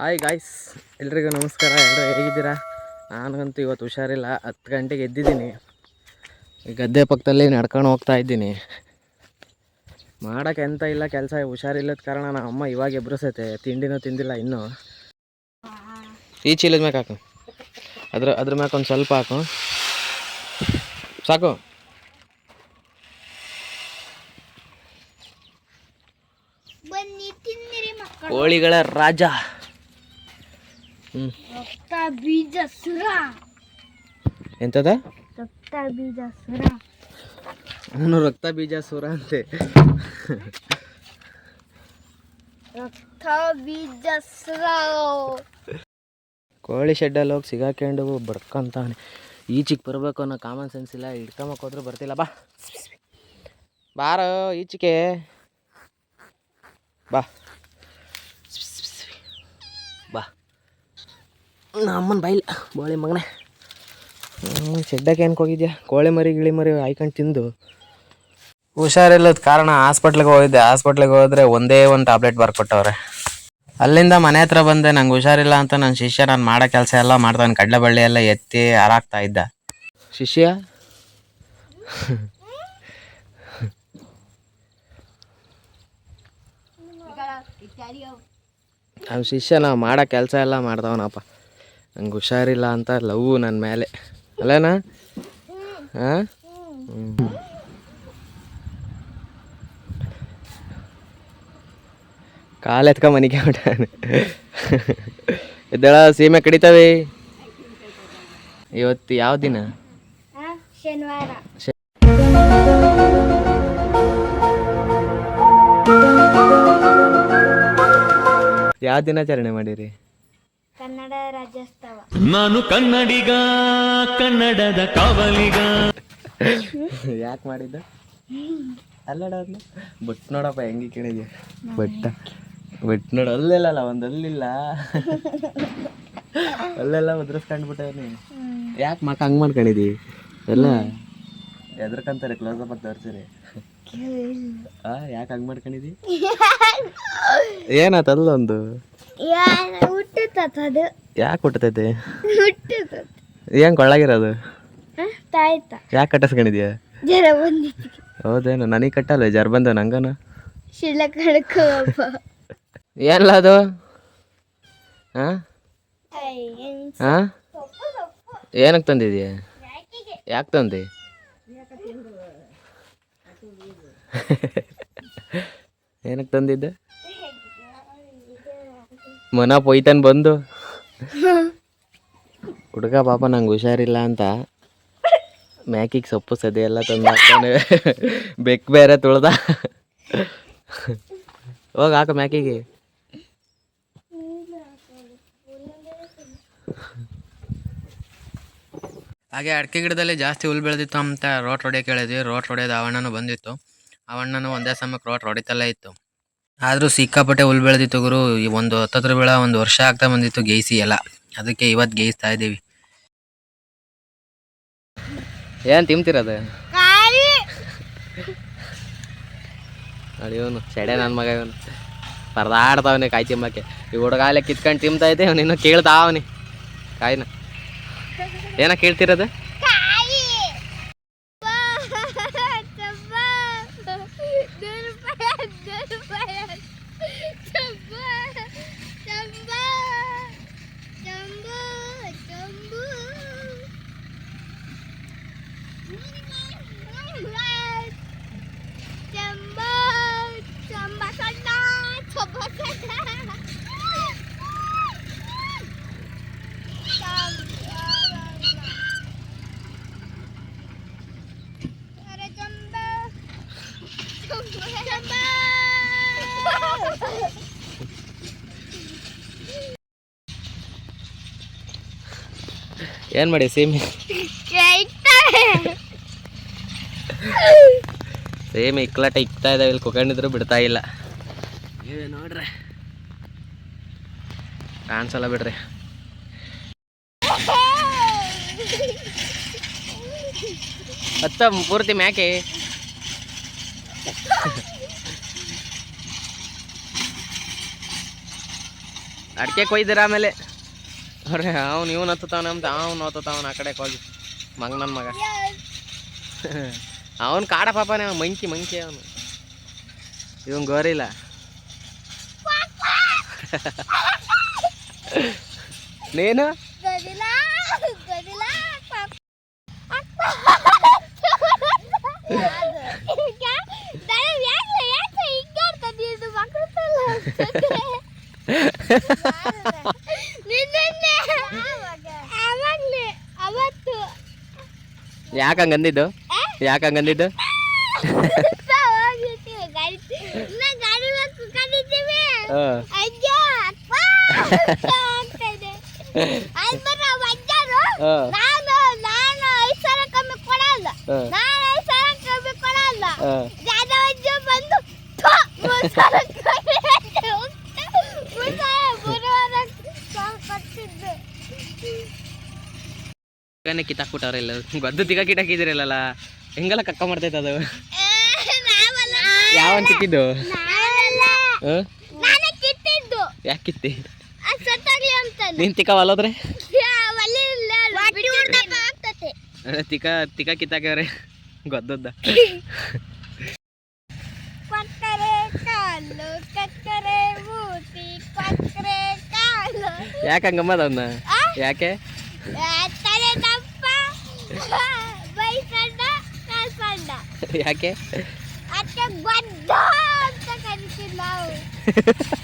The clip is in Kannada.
ಹಾಯ್ ಗಾಯ್ಸ್ ಎಲ್ರಿಗೂ ನಮಸ್ಕಾರ. ಎಲ್ಲರೂ ಹೇಗಿದ್ದೀರಾ? ನನಗಂತೂ ಇವತ್ತು ಹುಷಾರಿಲ್ಲ. ಹತ್ತು ಗಂಟೆಗೆ ಎದ್ದಿದ್ದೀನಿ. ಈ ಗದ್ದೆ ಪಕ್ಕದಲ್ಲಿ ನಡ್ಕೊಂಡು ಹೋಗ್ತಾ ಇದ್ದೀನಿ. ಮಾಡೋಕ್ಕೆ ಎಂತ ಇಲ್ಲ ಕೆಲಸ ಹುಷಾರಿಲ್ಲದ ಕಾರಣ ನಮ್ಮ ಅಮ್ಮ ಇವಾಗ ಎಬ್ರಿಸೈತೆ. ತಿಂಡಿನೂ ತಿಂದಿಲ್ಲ ಇನ್ನೂ. ಈ ಚೀಲದ ಮ್ಯಾಕೆ ಹಾಕು. ಅದ್ರ ಅದ್ರ ಮ್ಯಾಕೆ ಒಂದು ಸ್ವಲ್ಪ ಹಾಕು. ಸಾಕು. ಕೋಳಿಗಳ ರಾಜ. ಬೀಜ ಸುರ. ಎಂತದ? ರಕ್ತ ಬೀಜ ಸುರ. ಅವನು ರಕ್ತ ಬೀಜ ಸುರ ಅಂತೆ ರಕ್ತ ಬೀಜ ಸುರ. ಕೋಳಿ ಶೆಡ್ಡಲ್ಲಿ ಹೋಗಿ ಸಿಗಾಕೊಂಡು ಬಡ್ಕೊಂತಾನೆ ಈಚಿಗೆ ಬರಬೇಕು ಅನ್ನೋ ಕಾಮನ್ ಸೆನ್ಸ್ ಇಲ್ಲ. ಹಿಡ್ಕೊಂಬಕ್ ಹೋದ್ರೆ ಬರ್ತಿಲ್ಲ. ಬಾ. ಬಾರೋ ಈಚಿಗೆ ಬಾ. ಅಮ್ಮನ ಬೈಲ್ ಬೋಳಿ ಮಗನೇ. ಶೆಡ್ಡಕ್ಕೆ ಏನಕ್ಕೆ ಹೋಗಿದ್ಯಾ ಕೋಳಿ ಮರಿ ಗಿಳಿ ಮರಿ ಹಾಯ್ಕೊಂಡು ತಿಂದು. ಹುಷಾರಿಲ್ಲದ ಕಾರಣ ಹಾಸ್ಪಿಟ್ಲಿಗೆ ಹೋಗಿದ್ದೆ. ಹಾಸ್ಪಿಟ್ಲಿಗೆ ಹೋದ್ರೆ ಒಂದೇ ಒಂದು ಟ್ಯಾಬ್ಲೆಟ್ ಬರ್ಕೊಟ್ಟವ್ರೆ. ಅಲ್ಲಿಂದ ಮನೆ ಹತ್ರ ಬಂದೆ. ನಂಗೆ ಹುಷಾರಿಲ್ಲ ಅಂತ ನನ್ನ ಶಿಷ್ಯ ನಾನು ಮಾಡೋ ಕೆಲಸ ಎಲ್ಲ ಮಾಡ್ತಾನೆ ಕಡಲೆ ಬಳ್ಳಿ ಎಲ್ಲ ಎತ್ತಿ ಹಾರಾಕ್ತಾ ಇದ್ದ. ಶಿಷ್ಯ? ನಮ್ಮ ಶಿಷ್ಯ ನಾವು ಮಾಡೋ ಕೆಲಸ ಎಲ್ಲ ಮಾಡ್ದವನಪ್ಪ ನಂಗೆ ಹುಷಾರಿಲ್ಲ ಅಂತ ಲವ್ ನನ್ನ ಮೇಲೆ. ಅಲ್ಲನಾ? ಹಾಂ? ಕಾಲು ಎತ್ಕ ಮನೆಗೆ ಇದ್ದಳ ಸೀಮೆ ಕಡಿತಾವೆ? ಇವತ್ತು ಯಾವ ದಿನ? ಶನಿವಾರ. ಯಾವ ದಿನಾಚರಣೆ ಮಾಡಿರಿ? ಕನ್ನಡ ರಾಜ್ಯೋತ್ಸವ. ನಾನು ಕನ್ನಡಿಗ ಕನ್ನಡದ ಕಾವಲಿಗ. ಯಾಕೆ ಮಾಡಿದ್ದ? ಅಲ್ಲಡ ಅದ್ನ ಬಟ್ ನೋಡಪ್ಪ ಹೆಂಗೆ ಕೇಳಿದ್ಯ? ಬಟ್ಟ. ಬಟ್ ನೋಡು ಅಲ್ಲೆಲ್ಲ ಒಂದು ಅಲ್ಲಿಲ್ಲ. ಅಲ್ಲೆಲ್ಲ ಉದ್ರಸ್ಕೊಂಡ್ಬಿಟ್ಟವನಿ ಯಾಕೆ ಮಕ್ಕ ಹಂಗೆ ಮಾಡ್ಕೊಂಡಿದಿ? ಎಲ್ಲ? ಎದ್ರಕಂತಾರೆ ಕ್ಲೋಸ್ ಅಪ್ ತೋರಿಸಿರಿ. ಆ ಯಾಕೆ ಹಂಗೆ ಮಾಡ್ಕೊಂಡಿದಿ? ಏನಾಯ್ತು ಅಲ್ಲೊಂದು? ಹುಟ್ಟುತ್ತದು ಯಾಕೆ ಹುಟ್ಟತೈತೆ ಹುಟ್ಟುತ್ತ ಏನು ಕೊಳ್ಳಾಗಿರೋದು? ತಾಯ್ತ. ಯಾಕೆ ಕಟ್ಟಿಸ್ಕೊಂಡಿದ್ಯಾ? ಜರ ಬಂದಿತ್ತು ಹೌದೇನು ನನಗೆ ಕಟ್ಟಲ್ಲ ಜರ್ ಬಂದ ನಂಗನ? ಶಿಲ ಕಡ್ಕೋಪ್ಪ ಏನಲ್ಲ ಅದು ಹಾಂ? ಹಾಂ? ಏನಕ್ಕೆ ತಂದಿದ್ಯಾ? ಯಾಕೆ ತಂದೆ? ಏನಕ್ಕೆ ತಂದಿದ್ದೆ? ಮನ ಪೊಯ್ತಾನೆ ಬಂದು. ಹುಡುಗ ಪಾಪ ನಂಗೆ ಹುಷಾರಿಲ್ಲ ಅಂತ ಮ್ಯಾಕಿಗೆ ಸೊಪ್ಪು ಸದೆ ಎಲ್ಲ ತಂದು ಹಾಕ್ತಾನೆ ಬೆಕ್ಕು ಬೇರೆ ತುಳ್ದ. ಹೋಗ ಹಾಕ ಮ್ಯಾಕಿಗೆ. ಹಾಗೆ ಅಡಿಕೆ ಗಿಡದಲ್ಲಿ ಜಾಸ್ತಿ ಹುಲ್ ಬೆಳೆದಿತ್ತು ಅಂತ ರೋಟ್ ಹೊಡೆಯೋಕೆ ಹೇಳಿದ್ವಿ ರೋಟ್ ಹೊಡೆಯೋದು ಅವಣ್ಣನು ಬಂದಿತ್ತು. ಅವಣ್ಣನು ಒಂದೇ ಸಮಯಕ್ಕೆ ರೋಟ್ ಹೊಡಿತಲ್ಲೇ ಇತ್ತು. ಆದರೂ ಸಿಕ್ಕಾಪಟ್ಟೆ ಹುಲ್ ಬೆಳೆದಿತ್ತು ಗುರು. ಈ ಒಂದು ಹತ್ತತ್ರ ಬೆಳ ಒಂದು ವರ್ಷ ಆಗ್ತಾ ಬಂದಿತ್ತು ಗೇಯ್ಸಿ ಎಲ್ಲ. ಅದಕ್ಕೆ ಇವತ್ತು ಗೇಯಿಸ್ತಾ ಇದ್ದೀವಿ. ಏನ್ ತಿಂತಿರೋದು ಇವನು ಸೆಡೆ ನನ್ನ ಮಗ ಇವನು. ಪರದಾಡ್ತಾವನೆ ಕಾಯಿ ತಿಂಬಕ್ಕೆ. ಈ ಹುಡುಗಾಲೆ ಕಿತ್ಕೊಂಡು ತಿಂತಾ ಇದ್ದೆ ಅವನು ಇನ್ನೂ ಕೇಳ್ತಾವನಿ ಕಾಯಿನ. ಏನ ಕೇಳ್ತಿರೋದು ಕಾಯಿ. Come on. ಏನು ಮಾಡಿ ಸೇಮಿ? ಸೇಮಿ ಇಕ್ಲಾಟ ಇಕ್ತಾ ಇದಾವೆ ಇಲ್ಲಿ ಕುಕೊಂಡಿದ್ರು ಬಿಡ್ತಾ ಇಲ್ಲ. ನೋಡ್ರಿ. ಕಾಣಿಸಲ್ಲ ಬಿಡ್ರಿ. ಹತ್ತ ಪೂರ್ತಿ ಮ್ಯಾಕೆ? ಅಡಿಕೆ ಕೊಯ್ದಿರ ಆಮೇಲೆ. ಅವ್ರೆ ಅವ್ನು ಇವನು ಹತ್ತತಾವನ ಅಂತ ಅವ್ನು ಹತ್ತತಾವನ ಆ ಕಡೆ ಹೋಗಿ ಮಗ ನನ್ನ ಮಗ. ಅವನು ಕಾಡ ಪಾಪನೇ ಅವ್ನು ಮಂಕಿ ಮಂಕಿ ಅವನು. ಇವನ್ ಗೋರಿಲ್ಲ. ನೀನು? ಗದಿಲ ಗದಿಲ ಪಾಪ ಅವತ್ತು ಯಾಕೆ ಹಂಗಂದಿದ್ದು? ಯಾಕೆ ಹಂಗಂದಿದ್ದು ಹೋಗಿರ್ತೀವಿ ಗಾಡಿ ಇನ್ನ ಗಾಡಿ ಬೇಕು ಕರೀತೀವಿ ಹಾಂ ಅಜ್ಜ ಅಪ್ಪ ಅಂತ ಇದೆ ಅಲ್ಬರ ಅಜ್ಜರು ಹಾಂ ನಾನು ನಾನು ಚಿಕನ್ ಕಿತ್ತಾಕ್ಬಿಟ್ಟವ್ರೆ ಇಲ್ಲ ಗದ್ದು ತಿಕ್ಕ ಕಿಟಾಕಿದಿರಲ್ಲ ಹೆಂಗಲ್ಲ ಕಕ್ಕ ಮಾಡ್ತೈತೆ ಅದು? ಯಾವ ಕಿತ್ತಿದ್ದು? ಯಾಕೆ ಕಿತ್ತಿ? ತಿಕ್ಕ ಒಲ್ಲೋದ್ರೆ ತಿಕ್ಕ ತಿಕ್ಕ ಕಿತ್ತಾಕ್ಯವ್ರೆ. ಗೊದ್ದದ್ದ. ಯಾಕೆ ಹಂಗಮ್ಮದ ಯಾಕೆ ಆ, ತಲೆ ದಪ್ಪ ಬೈ ಸಣ್ಣ ಕಾಲ್ ಸಣ್ಣ ಯಾಕೆ? ಅಂತ ನಾವು.